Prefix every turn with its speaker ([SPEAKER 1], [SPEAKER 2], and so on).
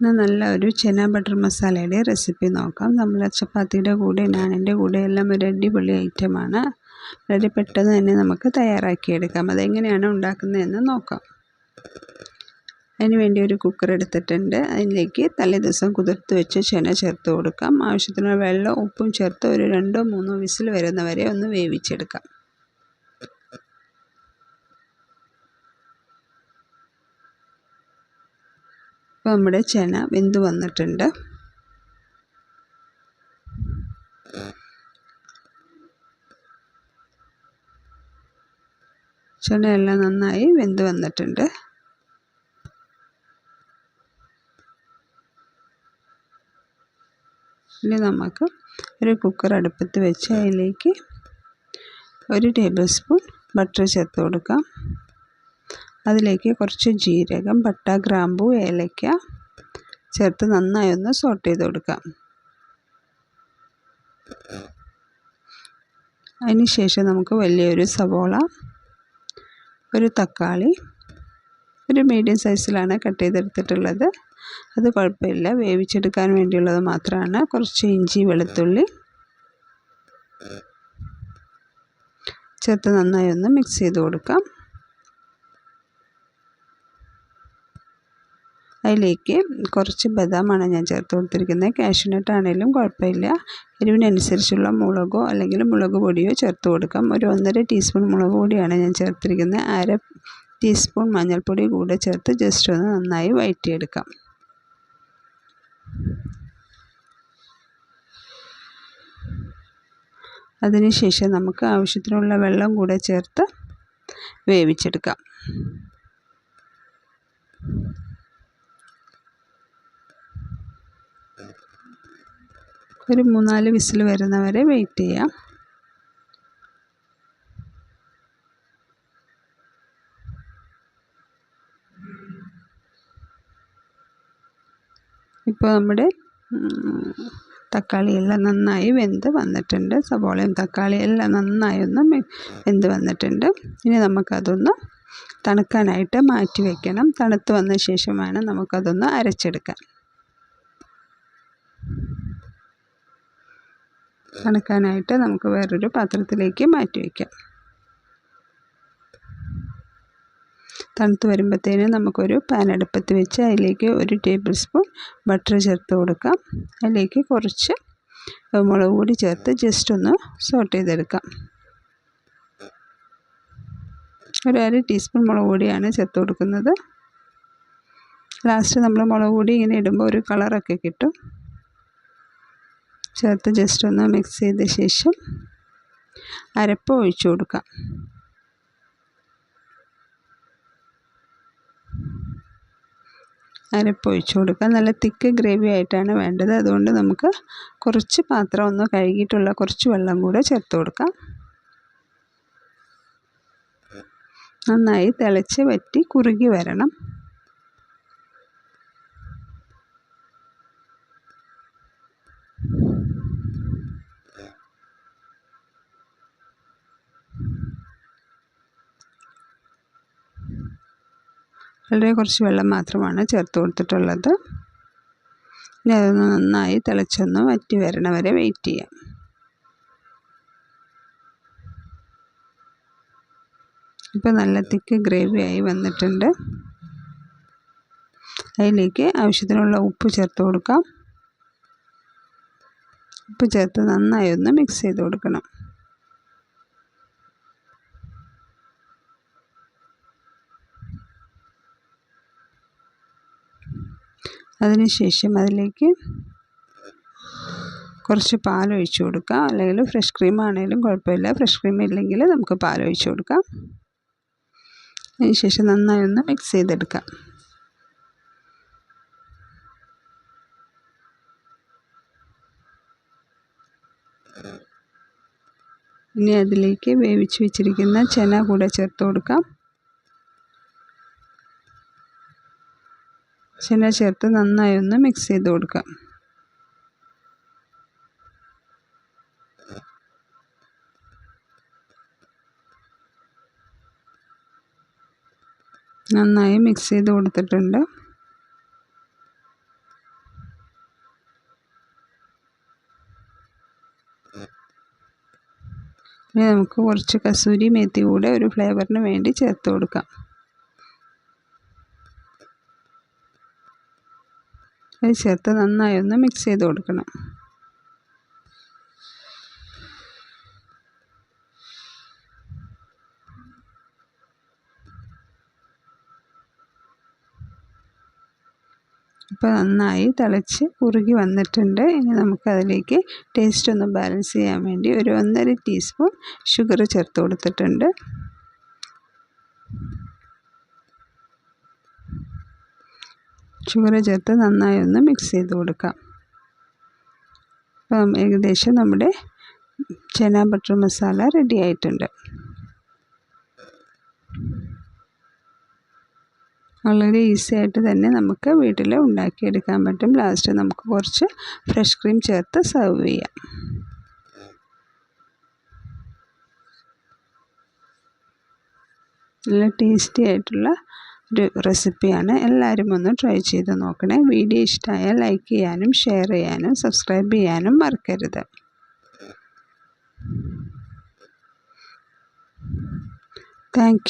[SPEAKER 1] നല്ല ഒരു ചെന ബട്ടർ മസാലയുടെ റെസിപ്പി നോക്കാം. നമ്മൾ ചപ്പാത്തിയുടെ കൂടെ നാണിന്റെ കൂടെ എല്ലാം ഒരു അടിപൊളി ഐറ്റമാണ്. വളരെ പെട്ടെന്ന് തന്നെ നമുക്ക് തയ്യാറാക്കിയെടുക്കാം. അതെങ്ങനെയാണ് ഉണ്ടാക്കുന്നതെന്ന് നോക്കാം. അതിന് വേണ്ടി ഒരു കുക്കർ എടുത്തിട്ടുണ്ട്. അതിലേക്ക് തലേ ദിവസം കുതിർത്ത് വെച്ച് ചെന ചേർത്ത് കൊടുക്കാം. ആവശ്യത്തിന് വെള്ളം ഉപ്പും ചേർത്ത് ഒരു രണ്ടോ മൂന്നോ വിസിൽ വരുന്നവരെ ഒന്ന് വേവിച്ചെടുക്കാം. ഇപ്പോൾ നമ്മുടെ ചെന വെന്ത് വന്നിട്ടുണ്ട്. ചെണയെല്ലാം നന്നായി വെന്ത് വന്നിട്ടുണ്ട്. ഇനി നമുക്ക് ഒരു കുക്കർ അടുപ്പത്ത് വെച്ച് അതിലേക്ക് ഒരു ടേബിൾ സ്പൂൺ ബട്ടർ ചേർത്ത് കൊടുക്കാം. അതിലേക്ക് കുറച്ച് ജീരകം പട്ട ഗ്രാമ്പു ഏലക്ക ചേർത്ത് നന്നായി ഒന്ന് സോട്ട് ചെയ്ത് കൊടുക്കാം. അതിന് ശേഷം നമുക്ക് വലിയൊരു സവോള ഒരു തക്കാളി ഒരു മീഡിയം സൈസിലാണ് കട്ട് ചെയ്തെടുത്തിട്ടുള്ളത്. അത് കുഴപ്പമില്ല വേവിച്ചെടുക്കാൻ വേണ്ടിയുള്ളത് മാത്രമാണ്. കുറച്ച് ഇഞ്ചി വെളുത്തുള്ളി ചേർത്ത് നന്നായി ഒന്ന് മിക്സ് ചെയ്ത് കൊടുക്കാം. അതിലേക്ക് കുറച്ച് ബദാമാണ് ഞാൻ ചേർത്ത് കൊടുത്തിരിക്കുന്നത്. കാഷ്യൂനട്ട് ആണെങ്കിലും കുഴപ്പമില്ല. എരിവിനനുസരിച്ചുള്ള മുളകോ അല്ലെങ്കിൽ മുളക് പൊടിയോ ചേർത്ത് കൊടുക്കാം. ഒരു ഒന്നര ടീസ്പൂൺ മുളക് പൊടിയാണ് ഞാൻ ചേർത്തിരിക്കുന്നത്. അര ടീസ്പൂൺ മഞ്ഞൾപ്പൊടി കൂടെ ചേർത്ത് ജസ്റ്റ് ഒന്ന് നന്നായി വഴറ്റിയെടുക്കാം അതിനുശേഷം നമുക്ക് ആവശ്യത്തിനുള്ള വെള്ളം കൂടെ ചേർത്ത് വേവിച്ചെടുക്കാം. ഒരു മൂന്നാൽ വിസിൽ വരുന്നവരെ വെയിറ്റ് ചെയ്യാം. ഇപ്പോൾ നമ്മുടെ തക്കാളിയെല്ലാം നന്നായി വെന്ത് വന്നിട്ടുണ്ട്. സവോളയും തക്കാളിയെല്ലാം നന്നായി ഒന്ന് വെന്ത് വന്നിട്ടുണ്ട്. ഇനി നമുക്കതൊന്ന് തണുക്കാനായിട്ട് മാറ്റി വയ്ക്കണം തണുത്ത് വന്ന ശേഷം നമുക്കതൊന്ന് അരച്ചെടുക്കാൻ തണുക്കാനായിട്ട് നമുക്ക് വേറൊരു പാത്രത്തിലേക്ക് മാറ്റി വയ്ക്കാം. തണുത്ത് വരുമ്പോഴത്തേനും നമുക്കൊരു പാൻ അടുപ്പത്ത് വെച്ച് അതിലേക്ക് ഒരു ടേബിൾ സ്പൂൺ ബട്ടർ ചേർത്ത് കൊടുക്കാം. അതിലേക്ക് കുറച്ച് മുളക് പൊടി ചേർത്ത് ജസ്റ്റ് ഒന്ന് സോട്ട് ചെയ്തെടുക്കാം. ഒരു അര ടീസ്പൂൺ മുളക് പൊടിയാണ് ചേർത്ത് കൊടുക്കുന്നത്. ലാസ്റ്റ് നമ്മൾ മുളക് പൊടി ഇങ്ങനെ ഇടുമ്പോൾ ഒരു കളറൊക്കെ കിട്ടും. ചേർത്ത് ജസ്റ്റ് ഒന്ന് മിക്സ് ചെയ്ത ശേഷം അരപ്പ് ഒഴിച്ചു കൊടുക്കാം. അരപ്പ് ഒഴിച്ചു കൊടുക്കാം. നല്ല തിക്ക് ഗ്രേവി ആയിട്ടാണ് വേണ്ടത്. അതുകൊണ്ട് നമുക്ക് കുറച്ച് പാത്രം ഒന്ന് കഴുകിയിട്ടുള്ള കുറച്ച് വെള്ളം കൂടെ ചേർത്ത് കൊടുക്കാം. നന്നായി തിളച്ച് വറ്റി കുറുകി വരണം. വളരെ കുറച്ച് വെള്ളം മാത്രമാണ് ചേർത്ത് കൊടുത്തിട്ടുള്ളത്. ഇനി അതൊന്ന് നന്നായി തിളച്ചൊന്ന് വറ്റി വരണ വരെ വെയിറ്റ് ചെയ്യാം. ഇപ്പോൾ നല്ല തിക്ക് ഗ്രേവി ആയി വന്നിട്ടുണ്ട്. അതിലേക്ക് ആവശ്യത്തിനുള്ള ഉപ്പ് ചേർത്ത് കൊടുക്കാം. ഉപ്പ് ചേർത്ത് നന്നായി ഒന്ന് മിക്സ് ചെയ്ത് കൊടുക്കണം. അതിനുശേഷം അതിലേക്ക് കുറച്ച് പാൽ കൊടുക്കുക കൊടുക്കാം. അല്ലെങ്കിൽ ഫ്രഷ് ക്രീം ആണെങ്കിലും കുഴപ്പമില്ല. ഫ്രഷ് ക്രീം ഇല്ലെങ്കിൽ നമുക്ക് പാൽ കൊടുക്കാം. കൊടുക്കാം അതിനുശേഷം നന്നായി ഒന്ന് മിക്സ് ചെയ്തെടുക്കാം. ഇനി അതിലേക്ക് വേവിച്ച് വെച്ചിരിക്കുന്ന ചെന കൂടെ ചേർത്ത് കൊടുക്കാം. ശന ചേർത്ത് നന്നായി ഒന്ന് മിക്സ് ചെയ്ത് കൊടുക്കാം നന്നായി മിക്സ് ചെയ്ത് കൊടുത്തിട്ടുണ്ട്. ഇനി നമുക്ക് കുറച്ച് കസൂരി മേത്തി കൂടെ ഒരു ഫ്ലേവറിന് വേണ്ടി ചേർത്ത് കൊടുക്കാം. അത് ചേർത്ത് നന്നായി ഒന്ന് മിക്സ് ചെയ്ത് കൊടുക്കണം. ഇപ്പോൾ നന്നായി തിളച്ച് കുറുകി വന്നിട്ടുണ്ട്. ഇനി നമുക്കതിലേക്ക് ടേസ്റ്റ് ഒന്ന് ബാലൻസ് ചെയ്യാൻ വേണ്ടി ഒരു ഒന്നര ടീസ്പൂൺ ഷുഗർ ചേർത്ത് കൊടുത്തിട്ടുണ്ട്. ഷുഗർ ചേർത്ത് നന്നായി ഒന്ന് മിക്സ് ചെയ്ത് കൊടുക്കാം. അപ്പം ഏകദേശം നമ്മുടെ ചന ബട്ടർ മസാല റെഡി ആയിട്ടുണ്ട്. വളരെ ഈസി ആയിട്ട് തന്നെ നമുക്ക് വീട്ടിൽ ഉണ്ടാക്കിയെടുക്കാൻ പറ്റും. ലാസ്റ്റ് നമുക്ക് കുറച്ച് ഫ്രഷ് ക്രീം ചേർത്ത് സെർവ് ചെയ്യാം. നല്ല ടേസ്റ്റി ആയിട്ടുള്ള ഒരു റെസിപ്പിയാണ് എല്ലാവരും ഒന്ന് ട്രൈ ചെയ്ത് നോക്കണേ. വീഡിയോ ഇഷ്ടമായാൽ ലൈക്ക് ചെയ്യാനും ഷെയർ ചെയ്യാനും സബ്സ്ക്രൈബ് ചെയ്യാനും മറക്കരുത്. താങ്ക്